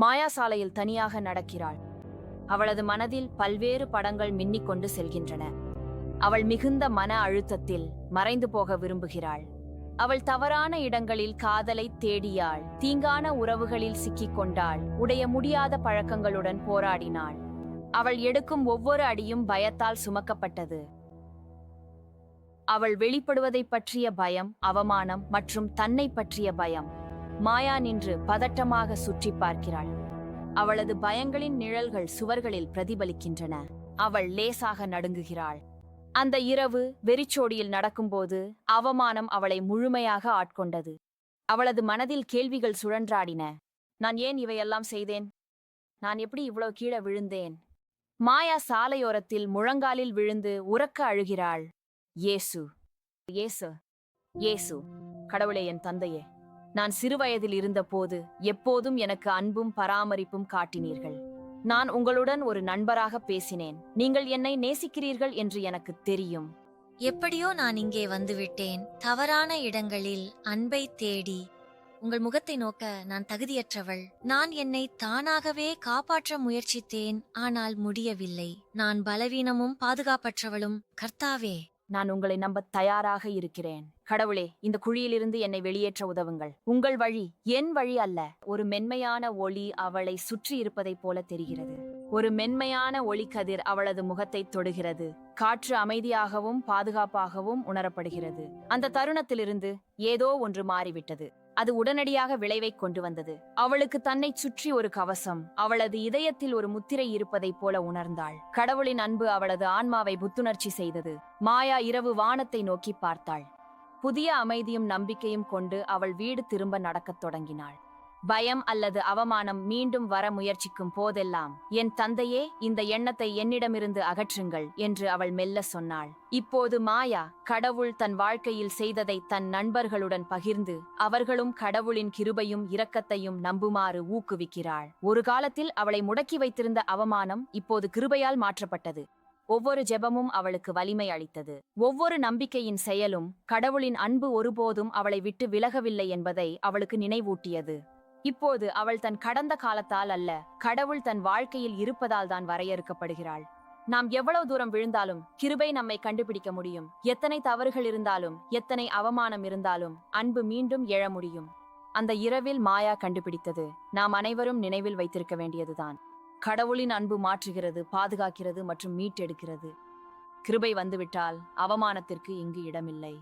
மாயாசாலையில் தனியாக நடக்கிறாள். அவளது மனதில் பல்வேறு படங்கள் மின்னிக்கொண்டு செல்கின்றன. அவள் மிகுந்த மன அழுத்தத்தில் மறைந்து போக விரும்புகிறாள். அவள் தவறான இடங்களில் காதலை தேடியாள். தீங்கான உறவுகளில் சிக்கிக் கொண்டாள். உடைய முடியாத பழக்கங்களுடன் போராடினாள். அவள் எடுக்கும் ஒவ்வொரு அடியும் பயத்தால் சுமக்கப்பட்டது. அவள் வெளிப்படுவதைப் பற்றிய பயம் அவமானம் மற்றும் தன்னை பற்றிய பயம். மாயா நின்று பதட்டமாக சுற்றி பார்க்கிறாள். அவளது பயங்களின் நிழல்கள் சுவர்களில் பிரதிபலிக்கின்றன. அவள் லேசாக நடுங்குகிறாள். அந்த இரவு வெறிச்சோடியில் நடக்கும்போது அவமானம் அவளை முழுமையாக ஆட்கொண்டது. அவளது மனதில் கேள்விகள் சுழன்றாடின. நான் ஏன் இவையெல்லாம் செய்தேன்? நான் எப்படி இவ்வளவு கீழே விழுந்தேன்? மாயா சாலையோரத்தில் முழங்காலில் விழுந்து உறக்க அழுகிறாள். ஏசு ஏசு ஏசு கடவுளே என் தந்தையே நான் சிறுவயதில் இருந்தபோது எப்போதும் எனக்கு அன்பும் பராமரிப்பும் காட்டினீர்கள். நான் உங்களுடன் ஒரு நண்பராக பேசினேன். நீங்கள் என்னை நேசிக்கிறீர்கள் என்று எனக்கு தெரியும். எப்படியோ நான் இங்கே வந்துவிட்டேன். தவறான இடங்களில் அன்பை தேடி உங்கள் முகத்தை நோக்க நான் தகுதியற்றவள். நான் என்னை தானாகவே காப்பாற்ற முயற்சித்தேன். ஆனால் முடியவில்லை. நான் பலவீனமும் பாதுகாப்பற்றவளும். கர்த்தாவே நான் உங்களை நம்ப தயாராக இருக்கிறேன். கடவுளே இந்த குழியிலிருந்து என்னை வெளியேற்ற உதவுங்கள். உங்கள் வழி என் வழி அல்ல. ஒரு மென்மையான ஒளி அவளை சுற்றி இருப்பதைப் போல தெரிகிறது. ஒரு மென்மையான ஒளிக்கதிர் அவளது முகத்தை தொடுகிறது. காற்று அமைதியாகவும் பாதுகாப்பாகவும் உணரப்படுகிறது. அந்த தருணத்திலிருந்து ஏதோ ஒன்று மாறிவிட்டது. அது உடனடியாக விளைவைக் கொண்டு வந்தது. அவளுக்கு தன்னைச் சுற்றி ஒரு கவசம் அவளது இதயத்தில் ஒரு முத்திரை இருப்பதைப் போல உணர்ந்தாள். கடவுளின் அன்பு அவளது ஆன்மாவை புத்துணர்ச்சி செய்தது. மாயா இரவு வானத்தை நோக்கி பார்த்தாள். புதிய அமைதியும் நம்பிக்கையும் கொண்டு அவள் வீடு திரும்ப நடக்கத் தொடங்கினாள். பயம் அல்லது அவமானம் மீண்டும் வர முயற்சிக்கும் போதெல்லாம் என் தந்தையே இந்த எண்ணத்தை என்னிடமிருந்து அகற்றுங்கள் என்று அவள் மெல்ல சொன்னாள். இப்போது மாயா கடவுள் தன் வாழ்க்கையில் செய்ததை தன் நண்பர்களுடன் பகிர்ந்து அவர்களும் கடவுளின் கிருபையும் இரக்கத்தையும் நம்புமாறு ஊக்குவிக்கிறாள். ஒரு காலத்தில் அவளை முடக்கி வைத்திருந்த அவமானம் இப்போது கிருபையால் மாற்றப்பட்டது. ஒவ்வொரு ஜெபமும் அவளுக்கு வலிமை அளித்தது. ஒவ்வொரு நம்பிக்கையின் செயலும் கடவுளின் அன்பு ஒருபோதும் அவளை விட்டு விலகவில்லை என்பதை அவளுக்கு நினைவூட்டியது. இப்போது அவள் தன் கடந்த காலத்தால் அல்ல கடவுள் தன் வாழ்க்கையில் இருப்பதால் தான் வரையறுக்கப்படுகிறாள். நாம் எவ்வளவு தூரம் விழுந்தாலும் கிருபை நம்மை கண்டுபிடிக்க முடியும். எத்தனை தவறுகள் இருந்தாலும் எத்தனை அவமானம் இருந்தாலும் அன்பு மீண்டும் எழ முடியும். அந்த இரவில் மாயா கண்டுபிடித்தது. நாம் அனைவரும் நினைவில் வைத்திருக்க வேண்டியதுதான். கடவுளின் அன்பு மாற்றுகிறது பாதுகாக்கிறது மற்றும் மீட்டெடுக்கிறது. கிருபை வந்துவிட்டால் அவமானத்திற்கு இங்கு இடமில்லை.